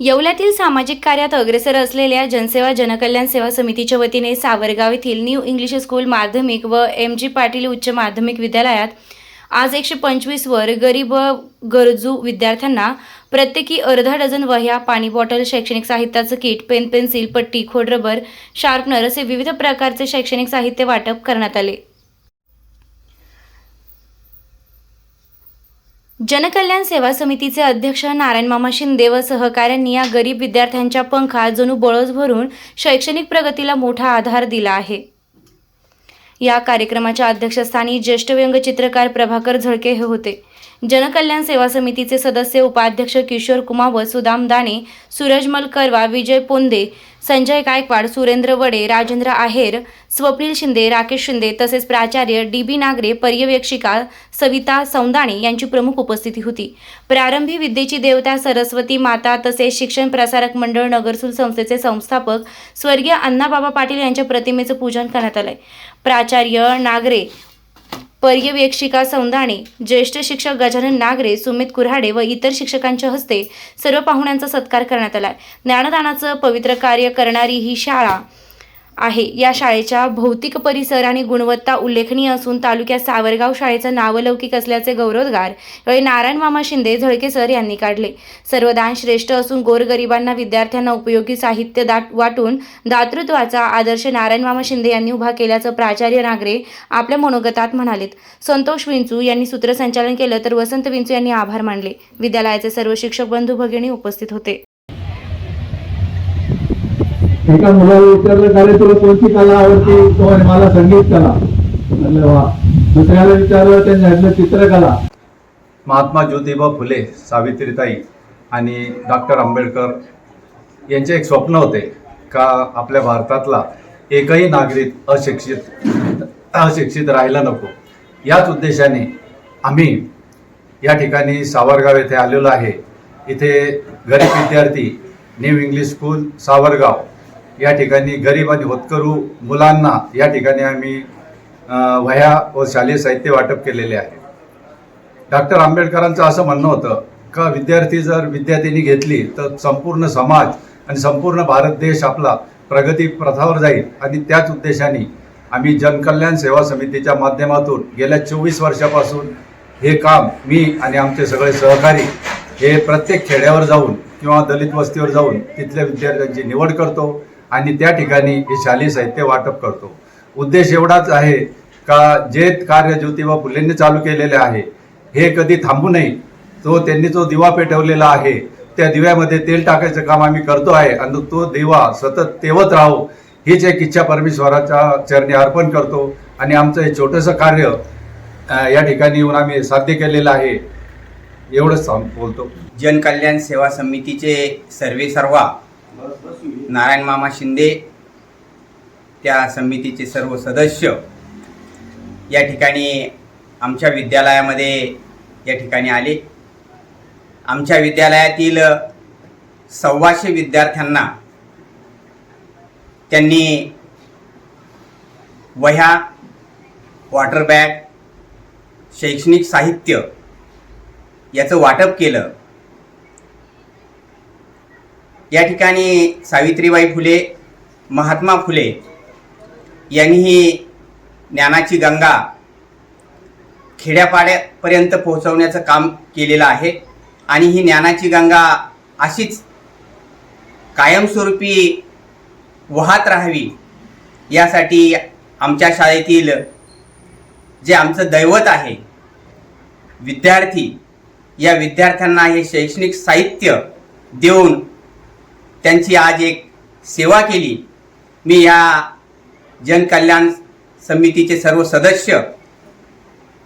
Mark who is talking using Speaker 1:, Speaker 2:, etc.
Speaker 1: येवल्यातील सामाजिक कार्यात अग्रेसर असलेल्या जनसेवा जनकल्याण सेवा समितीच्या वतीने सावरगाव येथील न्यू इंग्लिश स्कूल माध्यमिक व एम जी पाटील उच्च माध्यमिक विद्यालयात आज एकशे पंचवीस वर गरीब व गरजू विद्यार्थ्यांना प्रत्येकी अर्धा डझन वह्या पाणी बॉटल शैक्षणिक साहित्याचं किट पेन पेन्सिल पट्टी खोडरबर शार्पनर असे विविध प्रकारचे शैक्षणिक साहित्य वाटप करण्यात आले. जनकल्याण सेवा समितीचे अध्यक्ष नारायण मामा शिंदे व सहकाऱ्यांनी या गरीब विद्यार्थ्यांच्या पंखात जणू बळस भरून शैक्षणिक प्रगतीला मोठा आधार दिला आहे. या कार्यक्रमाच्या अध्यक्षस्थानी ज्येष्ठ व्यंगचित्रकार प्रभाकर झळके हे होते. जनकल्याण सेवा समितीचे सदस्य उपाध्यक्ष किशोर कुमावत सुदाम दाणे सूरजमल करवा विजय पोंदे संजय गायकवाड सुरेंद्र वडे राजेंद्र आहेर स्वप्नील शिंदे राकेश शिंदे तसेच प्राचार्य डी बी नागरे पर्यवेक्षिका सविता सौंदाणे यांची प्रमुख उपस्थिती होती. प्रारंभी विद्येची देवता सरस्वती माता तसेच शिक्षण प्रसारक मंडळ नगरसूल संस्थेचे संस्थापक स्वर्गीय अण्णाबाबा पाटील यांच्या प्रतिमेचं पूजन करण्यात आलंय. प्राचार्य नागरे पर्यवेक्षिका सौंदाणे ज्येष्ठ शिक्षक गजानन नागरे सुमित कुऱ्हाडे व इतर शिक्षकांच्या हस्ते सर्व पाहुण्यांचा सत्कार करण्यात आला ज्ञानदानाचं पवित्र कार्य करणारी ही शाळा आहे. या शाळेच्या भौतिक परिसर आणि गुणवत्ता उल्लेखनीय असून तालुक्यात सावरगाव शाळेचं नावलौकिक असल्याचे गौरवोद्गार यावेळी नारायण मामा शिंदे झळके सर यांनी काढले. सर्व दान श्रेष्ठ असून गोरगरिबांना विद्यार्थ्यांना उपयोगी साहित्य दाट वाटून दातृत्वाचा आदर्श नारायण मामा शिंदे यांनी उभा केल्याचं प्राचार्य नागरे आपल्या मनोगतात म्हणालेत. संतोष विंचू यांनी सूत्रसंचालन केलं तर वसंत विंचू यांनी आभार मानले. विद्यालयाचे सर्व शिक्षक बंधू भगिनी उपस्थित होते.
Speaker 2: एका मुलाला विचारलं का रे तुला कोणती कला आवडते? तो मला संगीत कला. वा. दुसऱ्याला विचारलं त्यांनी म्हटलं चित्रकला.
Speaker 3: महात्मा ज्योतिबा फुले सावित्रीताई आणि डॉक्टर आंबेडकर यांचे एक स्वप्न होते का आपल्या भारतातला एकही नागरिक अशिक्षित अशिक्षित राहायला नको. याच उद्देशाने आम्ही या ठिकाणी सावरगाव येथे आलेलो आहे. इथे गरीब विद्यार्थी न्यू इंग्लिश स्कूल सावरगाव. या ठिकाणी गरीब आणि होतकरू मुलांना या ठिकाणी आम्ही वह्या व शालेय साहित्य वाटप केलेले आहे. डॉक्टर आंबेडकरांचं असं म्हणणं होतं का विद्यार्थी जर विद्यार्थ्यांनी घेतली तर संपूर्ण समाज आणि संपूर्ण भारत देश आपला प्रगती प्रथावर जाईल आणि त्याच उद्देशाने आम्ही जनकल्याण सेवा समितीच्या माध्यमातून गेल्या चोवीस वर्षापासून हे काम मी आणि आमचे सगळे सहकारी हे प्रत्येक खेड्यावर जाऊन किंवा दलित वस्तीवर जाऊन तिथल्या विद्यार्थ्यांची निवड करतो. आणि त्या ठिकाणी हे शालेय साहित्य वाटप करतो. उद्देश एवढाच आहे का जे कार्य ज्योतिबा फुलेंनी चालू केलेले आहे हे कधी थांबू नये. तो त्यांनी जो दिवा पेटवलेला आहे त्या दिव्यामध्ये तेल टाकायचं काम आम्ही करतो आहे आणि तो दिवा सतत तेवत राहो हीच एक इच्छा परमेश्वराच्या चरणी अर्पण करतो. आणि आमचं हे छोटंसं कार्य या ठिकाणी येऊन आम्ही साध्य केलेलं आहे एवढंच सांग बोलतो
Speaker 4: जनकल्याण सेवा समितीचे सर्वे सर्वा नारायण मामा शिंदे त्या समितीचे सर्व सदस्य या ठिकाणी आमच्या विद्यालयामध्ये या ठिकाणी आले. आमच्या विद्यालयातील सव्वाशे विद्यार्थ्यांना त्यांनी वह्या वॉटर बॅग शैक्षणिक साहित्य याचं वाटप केलं. या ठिकाणी सावित्रीबाई फुले महात्मा फुले यांनीही ज्ञानाची गंगा खेड्यापाड्यापर्यंत पोहोचवण्याचं काम केलेलं आहे. आणि ही ज्ञानाची गंगा अशीच कायमस्वरूपी वाहत राहावी यासाठी आमच्या शाळेतील जे आमचं दैवत आहे विद्यार्थी या विद्यार्थ्यांना हे शैक्षणिक साहित्य देऊन त्यांची आज एक सेवा केली. मी या जनकल्याण समितीचे सर्व सदस्य